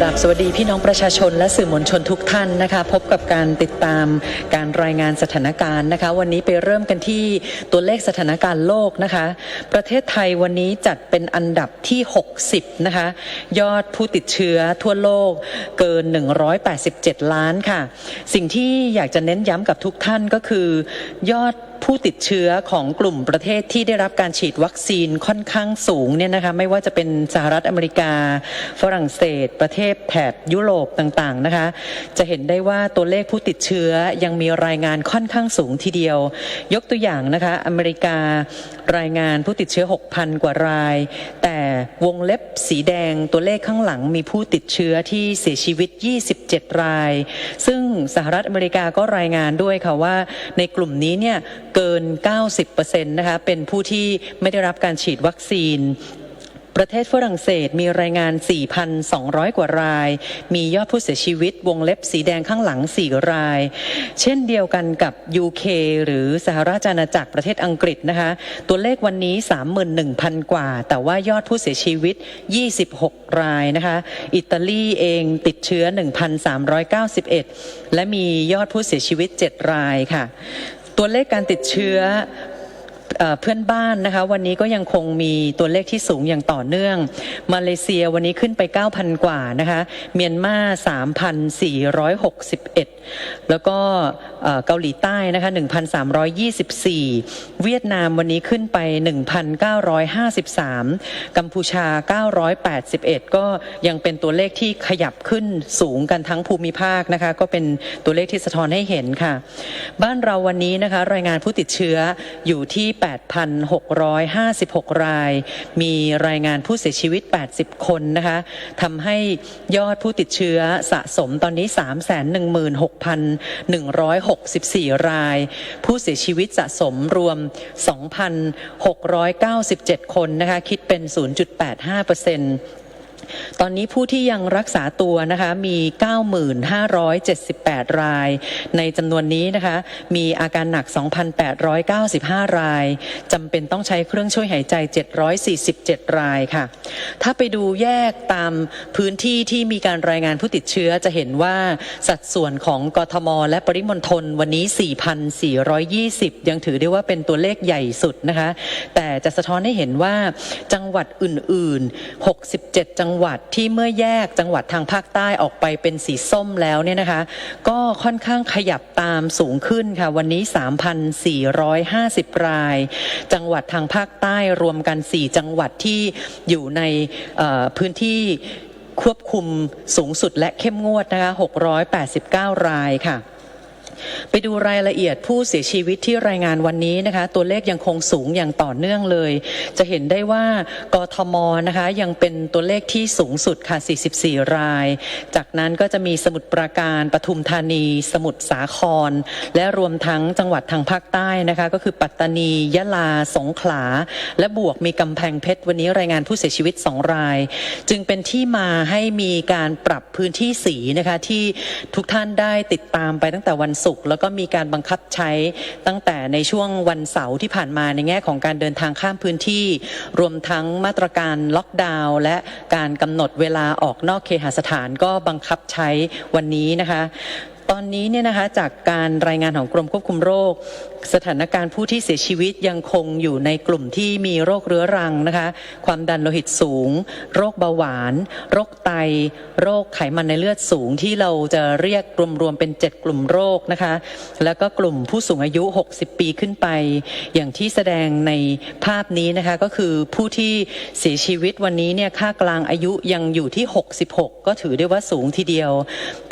กราบสวัสดีพี่น้องประชาชนและสื่อมวลชนทุกท่านนะคะ พบกับการติดตามการรายงานสถานการณ์นะคะ วันนี้ไปเริ่มกันที่ตัวเลขสถานการณ์โลกนะคะ ประเทศไทยวันนี้จัดเป็นอันดับที่ 60 นะคะ ยอดผู้ติดเชื้อทั่วโลกเกิน 187 ล้านค่ะ สิ่งที่อยากจะเน้นย้ำกับทุกท่านก็คือยอดผู้ติดเชื้อของกลุ่มประเทศที่ได้รับการฉีดวัคซีนค่อนข้างสูงเนี่ยนะคะไม่ว่าจะเป็นสหรัฐอเมริกา ฝรั่งเศส ประเทศแถบยุโรปต่างๆนะคะ จะเห็นได้ว่าตัวเลขผู้ติดเชื้อยังมีรายงานค่อนข้างสูงทีเดียว ยกตัวอย่างนะคะอเมริการายงานผู้ติดเชื้อ 6,000 กว่าราย แต่วงเล็บสีแดงตัวเลขข้างหลังมีผู้ติดเชื้อที่เสียชีวิต 27 ราย ซึ่ง สหรัฐอเมริกาก็รายงานด้วยค่ะว่าในกลุ่มนี้เนี่ยเกิน 90%นะคะเป็นผู้ที่ไม่ได้รับการฉีดวัคซีน ประเทศฝรั่งเศสมีรายงาน 4,200 กว่าราย มียอดผู้เสียชีวิตวงเล็บสีแดงข้างหลัง 4 ราย เช่นเดียวกันกับ UK หรือสหราชอาณาจักรประเทศอังกฤษนะคะ ตัวเลขวันนี้ 31,000 กว่า แต่ว่ายอดผู้เสียชีวิต 26 รายนะคะ อิตาลีเองติดเชื้อ 1,391 และมียอดผู้เสียชีวิต 7 รายค่ะ ตัวเลขการติดเชื้อ เพื่อนบ้านนะคะ วันนี้ก็ยังคงมีตัวเลขที่สูงอย่างต่อเนื่อง มาเลเซียวันนี้ขึ้นไป 9,000 กว่านะคะ เมียนมา 3,461 แล้วก็เกาหลีใต้นะคะ 1,324 เวียดนามวันนี้ขึ้นไป 1,953 กัมพูชา 981 ก็ยังเป็นตัวเลขที่ขยับขึ้นสูงกันทั้งภูมิภาคนะคะ ก็เป็นตัวเลขที่สะท้อนให้เห็นค่ะ บ้านเราวันนี้นะคะ รายงานผู้ติดเชื้ออยู่ที่8,656 ราย มีรายงานผู้เสียชีวิต 80 คนนะคะทำให้ยอดผู้ติดเชื้อสะสมตอนนี้ 316,164 ราย ผู้เสียชีวิตสะสมรวม 2,697 คนนะคะ คิดเป็น 0.85%เปอร์เซ็นต์ ตอนนี้ผู้ที่ยังรักษาตัวนะคะมี 9,578 ราย ในจำนวนนี้นะคะมีอาการหนัก 2,895 รายจำเป็นต้องใช้เครื่องช่วยหายใจ 747 รายค่ะ ถ้าไปดูแยกตามพื้นที่ที่มีการรายงานผู้ติดเชื้อจะเห็นว่าสัดส่วนของกทม และปริมณฑลวันนี้ 4,420 ยังถือได้ว่าเป็นตัวเลขใหญ่สุดนะคะ แต่จะสะท้อนให้เห็นว่าจังหวัดอื่นๆ 67 จังังหวัดที่เมื่อแยกจังหวัดทางภาคใต้ออกไปเป็นสีส้มแล้วเนี่ยนะคะ ก็ค่อนข้างขยับตามสูงขึ้นค่ะ วันนี้ 3,450 ราย จังหวัดทางภาคใต้รวมกัน 4 จังหวัดที่อยู่ในพื้นที่ควบคุมสูงสุดและเข้มงวดนะคะ 689 รายค่ะ ไปดูรายละเอียดผู้เสียชีวิตที่รายงานวันนี้นะคะ ตัวเลขยังคงสูงอย่างต่อเนื่องเลย จะเห็นได้ว่ากทมนะคะยังเป็นตัวเลขที่สูงสุดค่ะ 44 ราย จากนั้นก็จะมีสมุทรปราการปทุมธานี สมุทรสาคร และรวมทั้งจังหวัดทางภาคใต้นะคะ ก็คือปัตตานี ยะลา สงขลา และบวกมีกำแพงเพชร วันนี้รายงานผู้เสียชีวิต 2 ราย จึงเป็นที่มาให้มีการปรับพื้นที่สีนะคะที่ทุกท่านได้ติดตามไปตั้งแต่วันศุกร์แล้วก็มีการบังคับใช้ตั้งแต่ในช่วงวันเสาร์ที่ผ่านมาในแง่ของการเดินทางข้ามพื้นที่ รวมทั้งมาตรการล็อกดาวน์และการกำหนดเวลาออกนอกเคหสถานก็บังคับใช้วันนี้นะคะ ตอนนี้เนี่ยนะคะจากการรายงานของกรมควบคุมโรค สถานการณ์ผู้ที่เสียชีวิตยังคงอยู่ในกลุ่มที่มีโรคเรื้อรังนะคะ ความดันโลหิตสูง โรคเบาหวาน โรคไต โรคไขมันในเลือดสูงที่เราจะเรียกรวมๆเป็น 7 กลุ่มโรคนะคะ แล้วก็กลุ่มผู้สูงอายุ 60 ปีขึ้นไป อย่างที่แสดงในภาพนี้นะคะก็คือผู้ที่เสียชีวิตวันนี้เนี่ยค่ากลางอายุยังอยู่ที่ 66 ก็ถือได้ว่าสูงทีเดียว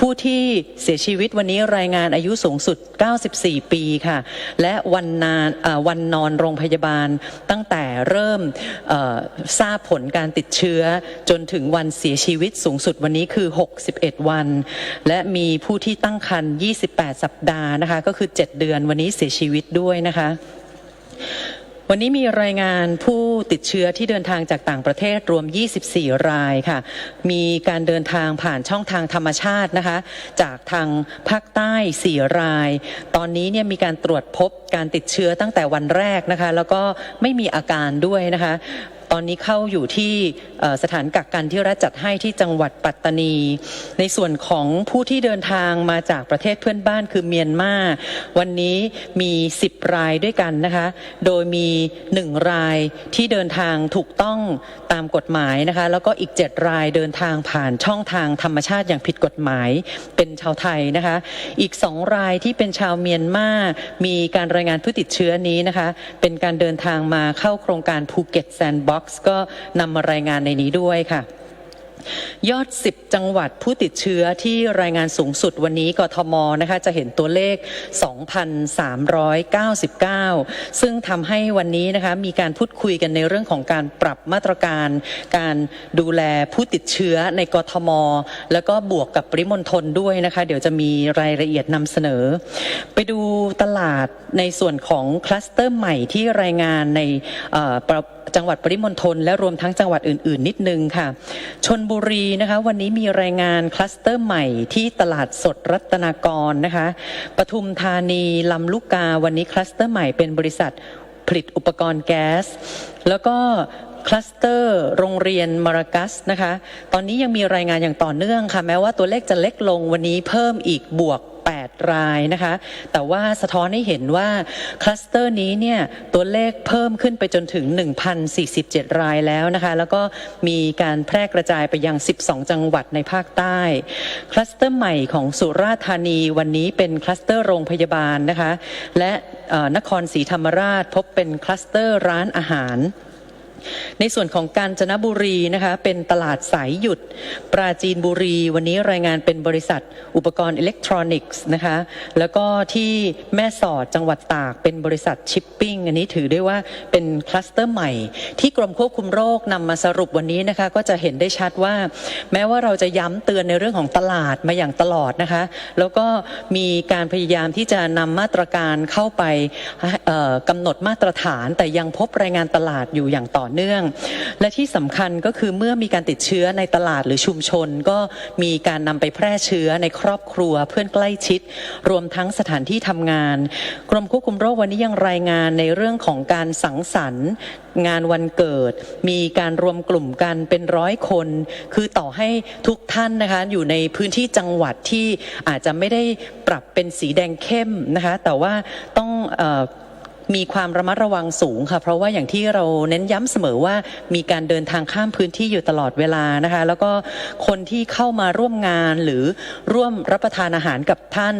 ผู้ที่เสียชีวิตวันนี้รายงานอายุสูงสุด 94 ปีค่ะ และวันนานเอ่อวันนอนโรงพยาบาลตั้งแต่เริ่มทราบผลการติดเชื้อ จนถึงวันเสียชีวิตสูงสุดวันนี้คือ 61 วัน และมีผู้ที่ตั้งครรภ์28 สัปดาห์นะคะ ก็คือ 7 เดือนวันนี้เสียชีวิตด้วยนะคะ วันนี้มีรายงานผู้ติดเชื้อที่เดินทางจากต่างประเทศรวม 24 รายค่ะ มีการเดินทางผ่านช่องทางธรรมชาตินะคะ จากทางภาคใต้ 4 ราย ตอนนี้เนี่ยมีการตรวจพบการติดเชื้อตั้งแต่วันแรกนะคะ แล้วก็ไม่มีอาการด้วยนะคะ อนนี้เข้าอยู่ที่สถานกักกันที่รัฐจัดให้ที่จังหวัดปัตตานี ในส่วนของผู้ที่เดินทางมาจากประเทศเพื่อนบ้านคือเมียนมา วันนี้มี 10 รายด้วยกันนะคะ โดยมี 1 รายที่เดินทางถูกต้องตามกฎหมายนะคะ แล้วก็อีก 7 รายเดินทางผ่านช่องทางธรรมชาติอย่างผิดกฎหมายเป็นชาวไทยนะคะ อีก 2 รายที่เป็นชาวเมียนมา มีการรายงานผู้ติดเชื้อนี้นะคะ เป็นการเดินทางมาเข้าโครงการภูเก็ตแซนด์บ็อกซ์ก็นำมารายงานในนี้ด้วยค่ะยอด 10 จังหวัดผู้ติดเชื้อที่รายงานสูงสุดวันนี้กทมนะคะจะเห็นตัวเลข 2,399 ซึ่งทำให้วันนี้นะคะมีการพูดคุยกันในเรื่องของการปรับมาตรการ การดูแลผู้ติดเชื้อในกทม แล้วก็บวกกับปริมณฑลด้วยนะคะ เดี๋ยวจะมีรายละเอียดนำเสนอ ไปดูตลาดในส่วนของคลัสเตอร์ใหม่ที่รายงานในประจังหวัดปริมณฑลและรวมทั้งจังหวัดอื่น ๆ นิดนึงค่ะ ชนบุรีนะคะวันนี้มีรายงานคลัสเตอร์ใหม่ที่ตลาดสดรัตนากรนะคะปทุมธานีลำลูกกาวันนี้คลัสเตอร์ใหม่เป็นบริษัทผลิตอุปกรณ์แก๊ส แล้วก็คลัสเตอร์โรงเรียนมารากัสนะคะ ตอนนี้ยังมีรายงานอย่างต่อเนื่องค่ะ แม้ว่าตัวเลขจะเล็กลงวันนี้เพิ่มอีกบวก รายนะคะ แต่ว่าสะท้อนให้เห็นว่าคลัสเตอร์นี้เนี่ยตัวเลขเพิ่มขึ้นไปจนถึง 1,047 รายแล้วนะคะ แล้วก็มีการแพร่กระจายไปยัง 12 จังหวัดในภาคใต้ คลัสเตอร์ใหม่ของสุราษฎร์ธานีวันนี้เป็นคลัสเตอร์โรงพยาบาลนะคะ และนครศรีธรรมราชพบเป็นคลัสเตอร์ร้านอาหาร ในส่วนของกาญจนบุรีนะคะเป็นตลาดสายหยุด ปราจีนบุรี วันนี้รายงานเป็นบริษัท อุปกรณ์อิเล็กทรอนิกส์นะคะแล้วก็ที่แม่สอดจังหวัดตากเป็นบริษัทชิปปิ้งอันนี้ถือได้ว่าเป็นคลัสเตอร์ใหม่ ที่กรมควบคุมโรคนำมาสรุปวันนี้นะคะก็จะเห็นได้ชัดว่า แม้ว่าเราจะย้ำเตือนในเรื่องของตลาดมาอย่างตลอดนะคะ แล้วก็มีการพยายามที่จะนำมาตรการเข้าไปกำหนดมาตรฐาน แต่ยังพบรายงานตลาดอยู่อย่างต่อเนื่อง และที่สำคัญก็คือเมื่อมีการติดเชื้อในตลาดหรือชุมชน ก็มีการนำไปแพร่เชื้อในครอบครัวเพื่อนใกล้ชิด รวมทั้งสถานที่ทำงาน กรมควบคุมโรควันนี้ยังรายงานในเรื่องของการสังสรรค์ งานวันเกิด มีการรวมกลุ่มกันเป็นร้อยคน คือต่อให้ทุกท่านนะคะอยู่ในพื้นที่จังหวัดที่อาจจะไม่ได้ปรับเป็นสีแดงเข้มนะคะแต่ว่าต้องอ มีความระมัดระวังสูงค่ะ เพราะว่าอย่างที่เราเน้นย้ำเสมอว่ามีการเดินทางข้ามพื้นที่อยู่ตลอดเวลานะคะ แล้วก็คนที่เข้ามาร่วมงานหรือร่วมรับประทานอาหารกับท่าน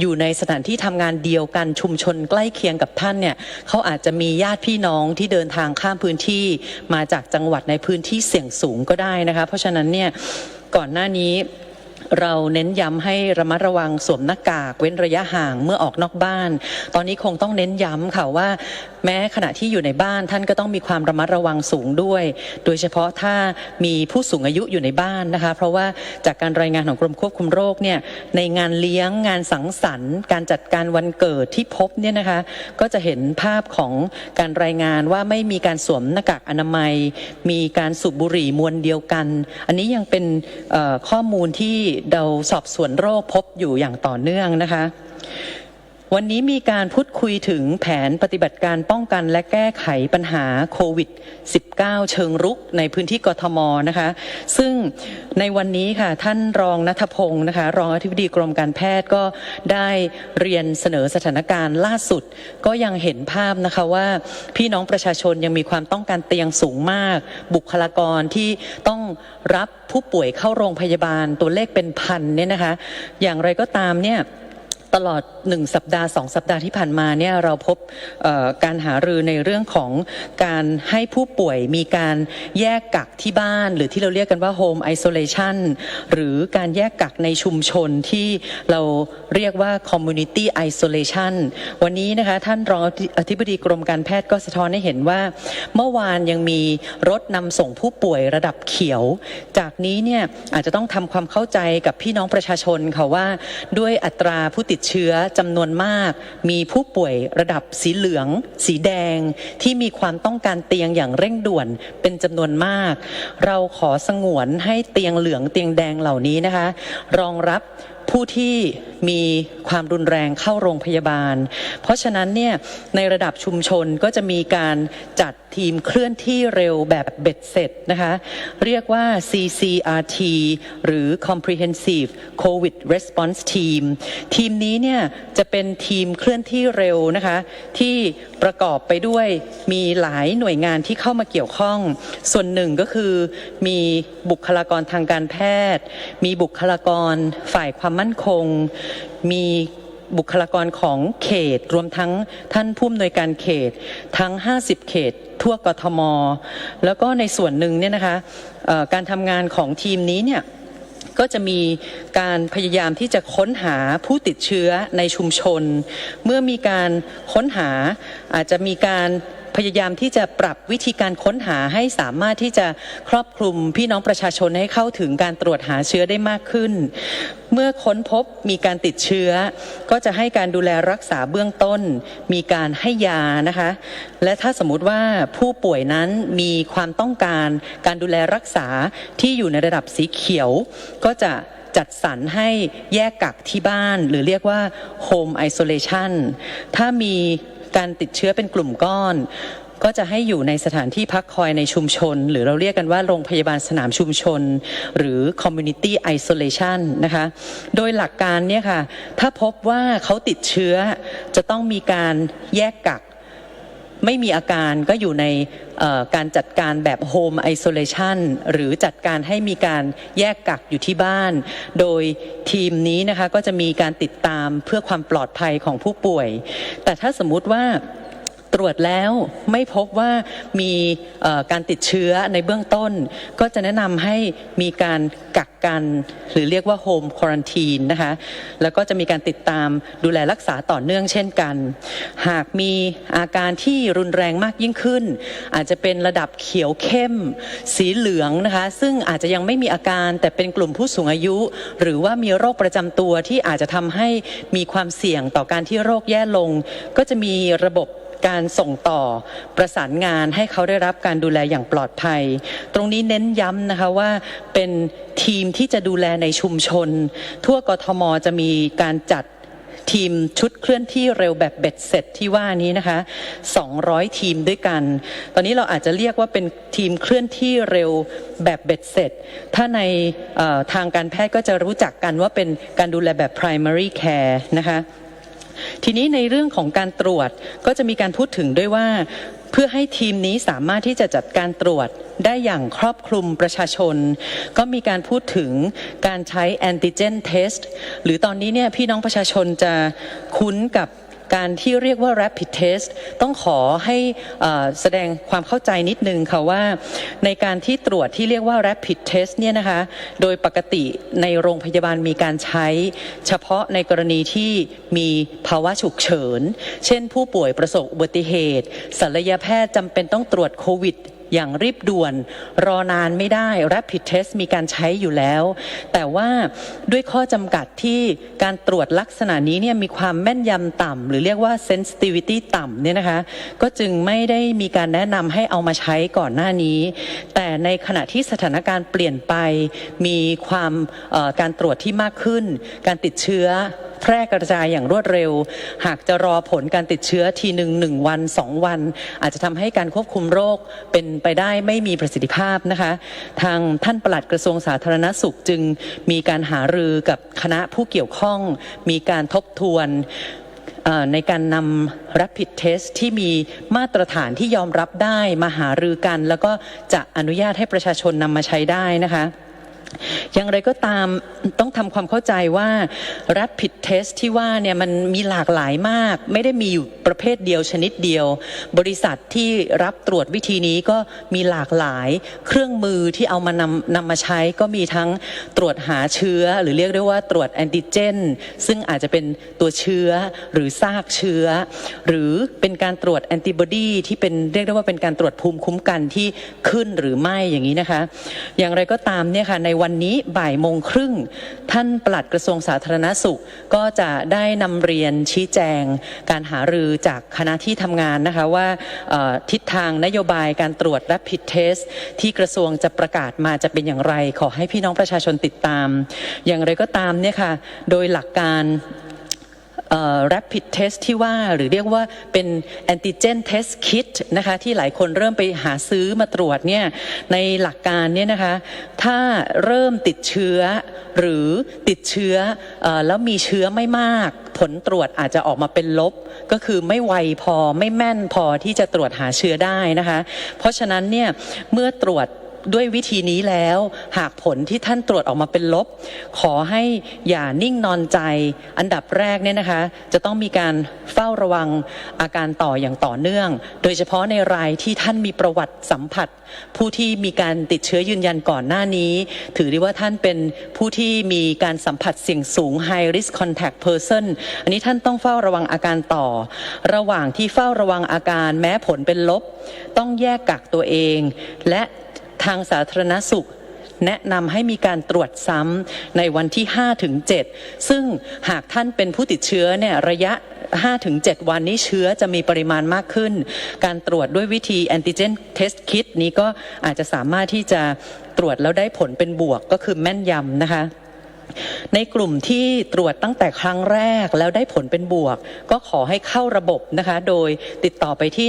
อยู่ในสถานที่ทำงานเดียวกันชุมชนใกล้เคียงกับท่านเนี่ยเขาอาจจะมีญาติพี่น้องที่เดินทางข้ามพื้นที่ มาจากจังหวัดในพื้นที่เสี่ยงสูงก็ได้นะคะ เพราะฉะนั้นเนี่ยก่อนหน้านี้ เราเน้นย้ำให้ระมัดระวังสวมหน้ากากเว้นระยะห่างเมื่อออกนอกบ้าน ตอนนี้คงต้องเน้นย้ำค่ะว่า แม้ขณะที่อยู่ในบ้านท่านก็ต้องมีความระมัดระวังสูงด้วย โดยเฉพาะถ้ามีผู้สูงอายุอยู่ในบ้านนะคะ เพราะว่าจากการรายงานของกรมควบคุมโรคเนี่ยในงานเลี้ยงงานสังสรรค์ การจัดการวันเกิดที่พบเนี่ยนะคะ ก็จะเห็นภาพของการรายงานว่าไม่มีการสวมหน้ากากอนามัย มีการสูบบุหรี่มวลเดียวกัน อันนี้ยังเป็นข้อมูลที่เราสอบสวนโรคพบอยู่อย่างต่อเนื่องนะคะ วันนี้มีการพูดคุยถึงแผนปฏิบัติการป้องกันและแก้ไขปัญหาโควิด -19 เชิงรุกในพื้นที่กทมนะคะ ซึ่งในวันนี้ค่ะท่านรองนัทพงศ์นะคะ รองอธิบดีกรมการแพทย์ก็ได้เรียนเสนอสถานการณ์ล่าสุด ก็ยังเห็นภาพนะคะว่าพี่น้องประชาชนยังมีความต้องการเตียงสูงมาก บุคลากรที่ต้องรับผู้ป่วยเข้าโรงพยาบาลตัวเลขเป็นพันเนี่ยนะคะ อย่างไรก็ตามเนี่ย ตลอด 1 สัปดาห์ 2 สัปดาห์ที่ผ่านมาเนี่ยเราพบการหารือในเรื่องของการให้ผู้ป่วยมีการแยกกักที่บ้าน หรือที่เราเรียกกันว่า home isolation หรือการแยกกักในชุมชนที่เราเรียกว่า community isolation วันนี้นะคะท่านรองอธิบดีกรมการแพทย์ก็สะท้อนให้เห็นว่า เมื่อวานยังมีรถนำส่งผู้ป่วยระดับเขียว จากนี้เนี่ยอาจจะต้องทำความเข้าใจกับพี่น้องประชาชนค่ะว่าด้วยอัตราผู้ติดเชื้อจำนวนมาก มีผู้ป่วยระดับสีเหลือง สีแดง ที่มีความต้องการเตียงอย่างเร่งด่วนเป็นจำนวนมาก เราขอสงวนให้เตียงเหลืองเตียงแดงเหล่านี้นะคะ รองรับ ผู้ที่มีความรุนแรงเข้าโรงพยาบาล เพราะฉะนั้นเนี่ยในระดับชุมชนก็จะมีการจัดทีมเคลื่อนที่เร็วแบบเบ็ดเสร็จนะคะเรียกว่า CCRT หรือ Comprehensive COVID Response Team ทีมนี้เนี่ยจะเป็นทีมเคลื่อนที่เร็วนะคะที่ประกอบไปด้วยมีหลายหน่วยงานที่เข้ามาเกี่ยวข้อง ส่วนหนึ่งก็คือมีบุคลากรทางการแพทย์ มีบุคลากรฝ่ายความมั่นคง มีบุคลากรของเขต รวมทั้งท่านผู้อำนวยการเขต ทั้ง 50 เขต ทั่วกทม แล้วก็ในส่วนหนึ่งเนี่ยนะคะการทำงานของทีมนี้เนี่ยก็จะมีการพยายามที่จะค้นหาผู้ติดเชื้อในชุมชน เมื่อมีการค้นหาอาจจะมีการ พยายามที่จะปรับวิธีการค้นหาให้สามารถที่จะครอบคลุมพี่น้องประชาชนให้เข้าถึงการตรวจหาเชื้อได้มากขึ้น เมื่อค้นพบมีการติดเชื้อ ก็จะให้การดูแลรักษาเบื้องต้น มีการให้ยานะคะ และถ้าสมมุติว่าผู้ป่วยนั้นมีความต้องการการดูแลรักษาที่อยู่ในระดับสีเขียว ก็จะจัดสรรให้แยกกักที่บ้าน หรือเรียกว่า home isolation ถ้ามี การติดเชื้อเป็นกลุ่มก้อน ก็จะให้อยู่ในสถานที่พักคอยในชุมชน หรือเราเรียกกันว่าโรงพยาบาลสนามชุมชน หรือ community isolation นะคะ โดยหลักการเนี่ยค่ะ ถ้าพบว่าเขาติดเชื้อจะต้องมีการแยกกักไม่มีอาการก็อยู่ใน การจัดการแบบโฮมไอโซเลชันหรือจัดการให้มีการแยกกักอยู่ที่บ้าน โดยทีมนี้นะคะก็จะมีการติดตามเพื่อความปลอดภัยของผู้ป่วย แต่ถ้าสมมุติว่า ตรวจแล้วไม่พบว่ามีการติดเชื้อในเบื้องต้น ก็จะแนะนำให้มีการกักกัน หรือเรียกว่าโฮมควอนตีนนะคะแล้วก็จะมีการติดตามดูแลรักษาต่อเนื่องเช่นกัน หากมีอาการที่รุนแรงมากยิ่งขึ้น อาจจะเป็นระดับเขียวเข้ม สีเหลืองนะคะ ซึ่งอาจจะยังไม่มีอาการแต่เป็นกลุ่มผู้สูงอายุ หรือว่ามีโรคประจำตัวที่อาจจะทำให้มีความเสี่ยงต่อการที่โรคแย่ลง ก็จะมีระบบ การส่งต่อประสานงานให้เขาได้รับการดูแลอย่างปลอดภัย ตรงนี้เน้นย้ำนะคะว่าเป็นทีมที่จะดูแลในชุมชน ทั่วกทมจะมีการจัดทีมชุดเคลื่อนที่เร็วแบบเบ็ดเสร็จที่ว่านี้นะคะ 200 ทีมด้วยกัน ตอนนี้เราอาจจะเรียกว่าเป็นทีมเคลื่อนที่เร็วแบบเบ็ดเสร็จ ถ้าในทางการแพทย์ก็จะรู้จักกันว่าเป็นการดูแลแบบ primary care นะคะ ทีนี้ในเรื่องของการตรวจก็จะมีการพูดถึงด้วยว่า เพื่อให้ทีมนี้สามารถที่จะจัดการตรวจได้อย่างครอบคลุมประชาชน ก็มีการพูดถึงการใช้แอนติเจนเทสหรือตอนนี้เนี่ยพี่น้องประชาชนจะคุ้นกับ การที่เรียกว่า rapid test ต้องขอให้แสดงความเข้าใจนิดนึงค่ะว่า ในการที่ตรวจที่เรียกว่า rapid test เนี่ยนะคะโดยปกติในโรงพยาบาลมีการใช้ เฉพาะในกรณีที่มีภาวะฉุกเฉิน เช่นผู้ป่วยประสบอุบัติเหตุศัลยแพทย์จำเป็นต้องตรวจโควิด อย่างรีบด่วน รอนานไม่ได้ Rapid Test มีการใช้อยู่แล้ว แต่ว่าด้วยข้อจำกัดที่การตรวจลักษณะนี้เนี่ยมีความแม่นยำต่ำหรือเรียกว่า sensitivity ต่ำเนี่ยนะคะ ก็จึงไม่ได้มีการแนะนำให้เอามาใช้ก่อนหน้านี้ แต่ในขณะที่สถานการณ์เปลี่ยนไป มีความการตรวจที่มากขึ้น การติดเชื้อ แพร่กระจายอย่างรวดเร็ว หากจะรอผลการติดเชื้อทีหนึ่งหนึ่งวันสองวัน อาจจะทำให้การควบคุมโรคเป็นไปได้ไม่มีประสิทธิภาพนะคะ ทางท่านปลัดกระทรวงสาธารณสุขจึงมีการหารือกับคณะผู้เกี่ยวข้อง มีการทบทวนในการนำ Rapid Test ที่มีมาตรฐานที่ยอมรับได้มาหารือกัน แล้วก็จะอนุญาตให้ประชาชนนำมาใช้ได้นะคะ อย่างไรก็ตามต้องทำความเข้าใจว่า Rapid Test ที่ว่าเนี่ยมันมีหลากหลายมาก ไม่ได้มีอยู่ประเภทเดียวชนิดเดียว บริษัทที่รับตรวจวิธีนี้ก็มีหลากหลาย เครื่องมือที่เอามานำนำมาใช้ก็มีทั้งตรวจหาเชื้อ หรือเรียกได้ว่าตรวจแอนติเจน ซึ่งอาจจะเป็นตัวเชื้อหรือซากเชื้อ หรือเป็นการตรวจแอนติบอดีที่เป็นเรียกได้ว่าเป็นการตรวจภูมิคุ้มกันที่ขึ้นหรือไม่อย่างนี้นะคะ อย่างไรก็ตามเนี่ยค่ะในวันนี้บ่ายโมงครึ่ง ท่านปลัดกระทรวงสาธารณสุข ก็จะได้นำเรียนชี้แจง การหารือจากคณะที่ทำงานนะคะว่าทิศทางนโยบายการตรวจและผิดเทส ที่กระทรวงจะประกาศมาจะเป็นอย่างไร ขอให้พี่น้องประชาชนติดตาม อย่างไรก็ตามเนี่ยค่ะโดยหลักการ rapid test ที่ว่าหรือเรียกว่าเป็น antigen test kit นะคะที่หลายคนเริ่มไปหาซื้อมาตรวจเนี่ยในหลักการเนี่ยนะคะถ้าเริ่มติดเชื้อหรือติดเชื้ออแล้วมีเชื้อไม่มาก ผลตรวจอาจจะออกมาเป็นลบ ก็คือไม่ไวพอไม่แม่นพอที่จะตรวจหาเชื้อได้นะคะ เพราะฉะนั้นเนี่ยเมื่อตรวจ ด้วยวิธีนี้แล้ว หากผลที่ท่านตรวจออกมาเป็นลบ ขอให้อย่านิ่งนอนใจ อันดับแรกเนี่ยนะคะ จะต้องมีการเฝ้าระวังอาการต่ออย่างต่อเนื่อง โดยเฉพาะในรายที่ท่านมีประวัติสัมผัส ผู้ที่มีการติดเชื้อยืนยันก่อนหน้านี้ ถือได้ว่าท่านเป็นผู้ที่มีการสัมผัสเสี่ยงสูง high risk contact person อันนี้ท่านต้องเฝ้าระวังอาการต่อ ระหว่างที่เฝ้าระวังอาการแม้ผลเป็นลบ ต้องแยกกักตัวเอง และ ทางสาธารณสุข แนะนำให้มีการตรวจซ้ำในวันที่5ถึง7ซึ่งหากท่านเป็นผู้ติดเชื้อเนี่ยระยะ5ถึง7วันนี้เชื้อจะมีปริมาณมากขึ้น การตรวจด้วยวิธีแอนติเจนเทสคิดนี้ก็อาจจะสามารถที่จะตรวจแล้วได้ผลเป็นบวกก็คือแม่นยำนะคะ ในกลุ่มที่ตรวจตั้งแต่ครั้งแรกแล้วได้ผลเป็นบวก ก็ขอให้เข้าระบบนะคะ โดยติดต่อไปที่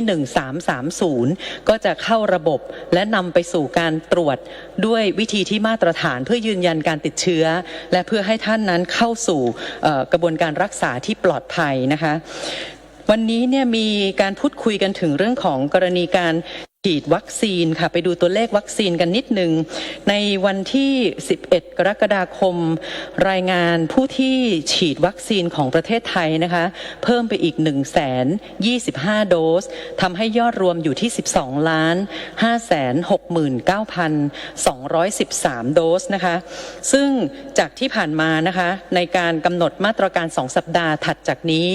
1330 ก็จะเข้าระบบและนำไปสู่การตรวจด้วยวิธีที่มาตรฐานเพื่อยืนยันการติดเชื้อ และเพื่อให้ท่านนั้นเข้าสู่กระบวนการรักษาที่ปลอดภัยนะคะ วันนี้เนี่ยมีการพูดคุยกันถึงเรื่องของกรณีการ ฉีดวัคซีนค่ะไปดูตัวเลขวัคซีนกันนิดหนึ่งในวันที่ 11 กรกฎาคม รายงานผู้ที่ฉีดวัคซีนของประเทศไทยนะคะเพิ่มไปอีก1 0 0 0 0 25 โดสทำให้ยอดรวมอยู่ที่ 12 ล้าน 569,213 โดสนะคะซึ่งจากที่ผ่านมานะคะในการกำหนดมาตรการ 2 สัปดาห์ถัดจากนี้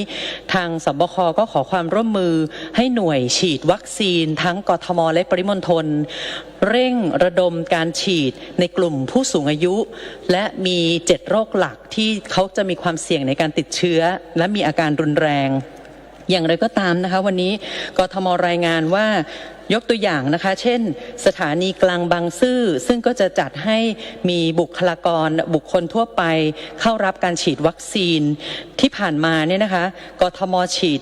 ทางสบคก็ขอความร่วมมือให้หน่วยฉีดวัคซีนทั้งกทมและปริมณฑลเร่งระดมการฉีดในกลุ่มผู้สูงอายุ และมี7โรคหลักที่เขาจะมีความเสี่ยงในการติดเชื้อ และมีอาการรุนแรง อย่างไรก็ตามนะคะ วันนี้กทมรายงานว่ายกตัวอย่างนะคะ เช่น สถานีกลางบางซื่อ ซึ่งก็จะจัดให้มีบุคลากรบุคคลทั่วไป เข้ารับการฉีดวัคซีนที่ผ่านมาเนี่ยนะคะ กทมฉีด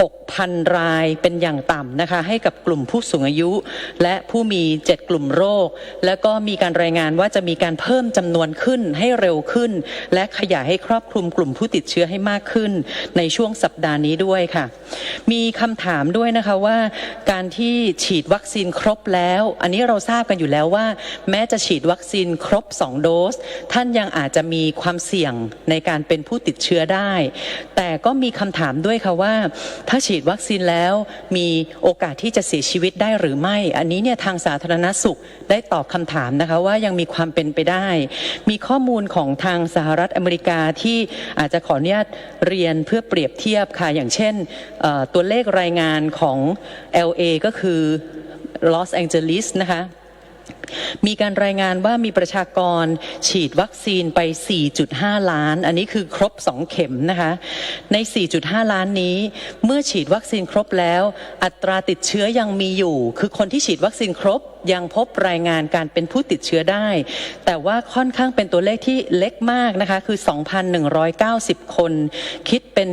6,000 รายเป็นอย่างต่ำนะคะ ให้กับกลุ่มผู้สูงอายุ และผู้มี 7 กลุ่มโรค แล้วก็มีการรายงานว่าจะมีการเพิ่มจำนวนขึ้นให้เร็วขึ้น และขยายให้ครอบคลุมกลุ่มผู้ติดเชื้อให้มากขึ้น ในช่วงสัปดาห์นี้ด้วยค่ะ มีคำถามด้วยนะคะว่า การที่ฉีดวัคซีนครบแล้ว อันนี้เราทราบกันอยู่แล้วว่า แม้จะฉีดวัคซีนครบ 2 โดส ท่านยังอาจจะมีความเสี่ยงในการเป็นผู้ติดเชื้อได้ แต่ก็มีคำถามด้วยค่ะว่าถ้าฉีดวัคซีนแล้วมีโอกาสที่จะเสียชีวิตได้หรือไม่ อันนี้เนี่ยทางสาธารณสุขได้ตอบคำถามนะคะว่ายังมีความเป็นไปได้ มีข้อมูลของทางสหรัฐอเมริกาที่อาจจะขออนุญาตเรียนเพื่อเปรียบเทียบค่ะอย่างเช่นตัวเลขรายงานของ LA ก็คือลอสแองเจลิสนะคะ มีการรายงานว่ามีประชากรฉีดวัคซีนไป 4.5 ล้าน อันนี้คือครบ 2 เข็มนะคะ ใน 4.5 ล้านนี้ เมื่อฉีดวัคซีนครบแล้ว อัตราติดเชื้อยังมีอยู่ คือคนที่ฉีดวัคซีนครบยังพบรายงานการเป็นผู้ติดเชื้อได้ แต่ว่าค่อนข้างเป็นตัวเลขที่เล็กมากนะคะ คือ 2,190 คน คิดเป็น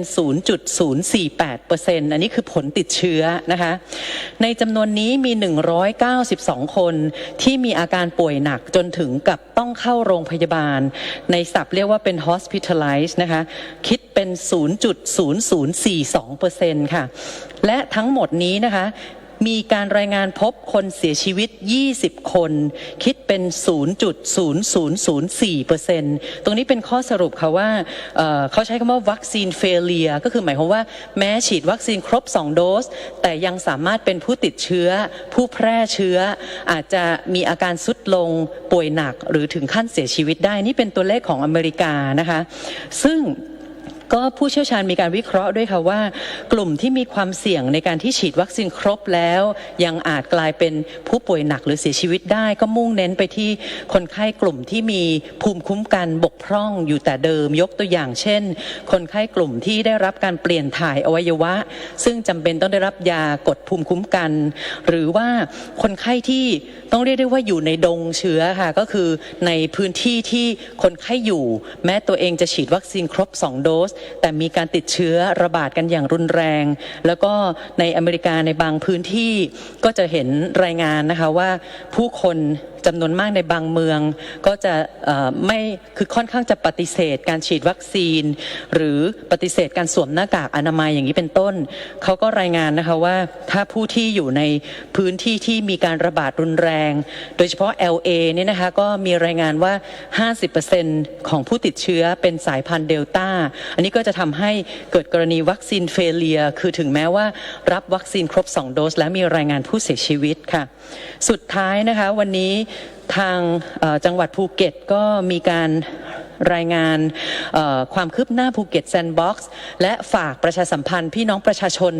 0.048%อันนี้คือผลติดเชื้อนะคะ ในจำนวนนี้มี 192 คนที่มีีอาการป่วยหนักจนถึงกับต้องเข้าโรงพยาบาล ในศัพท์เรียกว่าเป็น hospitalized นะคะคิดเป็น 0.0042%ค่ะ และทั้งหมดนี้นะคะ มีการรายงานพบคนเสียชีวิต 20 คน คิดเป็น 0.0004%ตรงนี้เป็นข้อสรุปค่ะว่าเเขาใช้คำว่าวัคซีนเฟลเลียก็คือหมายความว่าแม้ฉีดวัคซีนครบ 2 โดส แต่ยังสามารถเป็นผู้ติดเชื้อ ผู้แพร่เชื้อ อาจจะมีอาการสุดลงป่วยหนักหรือถึงขั้นเสียชีวิตได้ นี่เป็นตัวเลขของอเมริกานะคะ ซึ่ง ก็ผู้เชี่ยวชาญมีการวิเคราะห์ด้วยค่ะว่า กลุ่มที่มีความเสี่ยงในการที่ฉีดวัคซีนครบแล้ว ยังอาจกลายเป็นผู้ป่วยหนักหรือเสียชีวิตได้ ก็มุ่งเน้นไปที่คนไข้กลุ่มที่มีภูมิคุ้มกันบกพร่องอยู่แต่เดิมยกตัวอย่างเช่น คนไข้กลุ่มที่ได้รับการเปลี่ยนถ่ายอวัยวะ ซึ่งจำเป็นต้องได้รับยากดภูมิคุ้มกัน หรือว่าคนไข้ที่ต้องเรียกได้ว่าอยู่ในดงเชื้อค่ะก็คือในพื้นที่ที่คนไข้อยู่ แม้ตัวเองจะฉีดวัคซีนครบ 2 โดสแต่มีการติดเชื้อระบาดกันอย่างรุนแรง แล้วก็ในอเมริกาในบางพื้นที่ก็จะเห็นรายงานนะคะว่าผู้คน จำนวนมากในบางเมือง ก็จะไม่คือค่อนข้างจะปฏิเสธ การฉีดวัคซีน หรือปฏิเสธการสวมหน้ากากอนามัยอย่างนี้เป็นต้นเขาก็รายงานนะคะว่าถ้าผู้ที่อยู่ในพื้นที่ที่มีการระบาดรุนแรง โดยเฉพาะ LA เนี่ยนะคะก็มีรายงานว่า 50%ของผู้ติดเชื้อเป็นสายพันธุ์เดลต้าอันนี้ก็จะทำให้เกิดกรณีวัคซีนเฟลเลีย คือถึงแม้ว่ารับวัคซีนครบ 2 โดส แล้วมีรายงานผู้เสียชีวิตค่ะ สุดท้ายนะคะวันนี้ ทางจังหวัดภูเก็ตก็มีการรายงานความคืบหน้าภูเก็ตแซนด์บ็อกซ์และฝากประชาสัมพันธ์พี่น้องประชาชน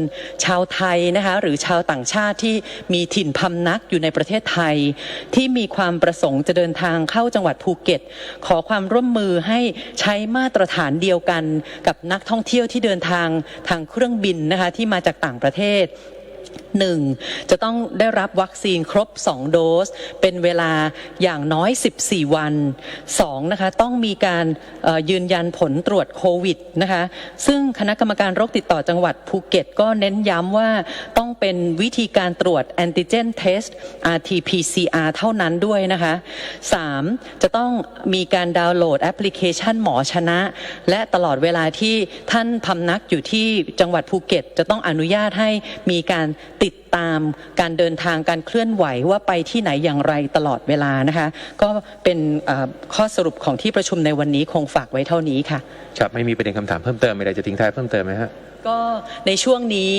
ชาวไทยนะคะหรือชาวต่างชาติที่มีถิ่นพำนักอยู่ในประเทศไทย ที่มีความประสงค์จะเดินทางเข้าจังหวัดภูเก็ต ขอความร่วมมือให้ใช้มาตรฐานเดียวกัน กับนักท่องเที่ยวที่เดินทางทางเครื่องบินนะคะที่มาจากต่างประเทศ หนึ่งจะต้องได้รับวัคซีนครบ 2 โดส เป็นเวลาอย่างน้อย 14 วัน 2 นะคะต้องมีการยืนยันผลตรวจโควิดนะคะซึ่งคณะกรรมการโรคติดต่อจังหวัดภูเก็ต ก็เน้นย้ำว่าต้องเป็นวิธีการตรวจแอนติเจนเทส RT-PCR เท่านั้นด้วยนะคะ 3. จะต้องมีการดาวน์โหลดแอปพลิเคชันหมอชนะ และตลอดเวลาที่ท่านพำนักอยู่ที่จังหวัดภูเก็ต จะต้องอนุญาตให้มีการติดตามการเดินทางการเคลื่อนไหวว่าไปที่ไหนอย่างไรตลอดเวลานะคะ ก็เป็นข้อสรุปของที่ประชุมในวันนี้คงฝากไว้เท่านี้ค่ะครับไม่มีประเด็นคำถามเพิ่มเติมอะไรจะทิ้งท้ายเพิ่มเติมไหมฮะ ก็ในช่วงนี้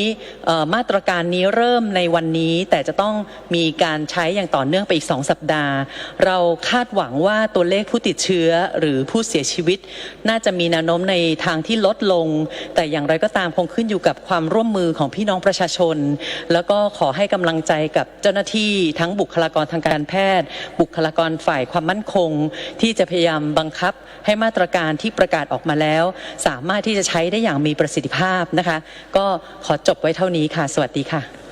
มาตรการนี้เริ่มในวันนี้ แต่จะต้องมีการใช้อย่างต่อเนื่องไปอีก 2 สัปดาห์ เราคาดหวังว่าตัวเลขผู้ติดเชื้อหรือผู้เสียชีวิต น่าจะมีแนวโน้มในทางที่ลดลง แต่อย่างไรก็ตามคงขึ้นอยู่กับความร่วมมือของพี่น้องประชาชน แล้วก็ขอให้กำลังใจกับเจ้าหน้าที่ทั้งบุคลากรทางการแพทย์ บุคลากรฝ่ายความมั่นคง ที่จะพยายามบังคับให้มาตรการที่ประกาศออกมาแล้ว สามารถที่จะใช้ได้อย่างมีประสิทธิภาพนะคะ ก็ขอจบไว้เท่านี้ค่ะ สวัสดีค่ะ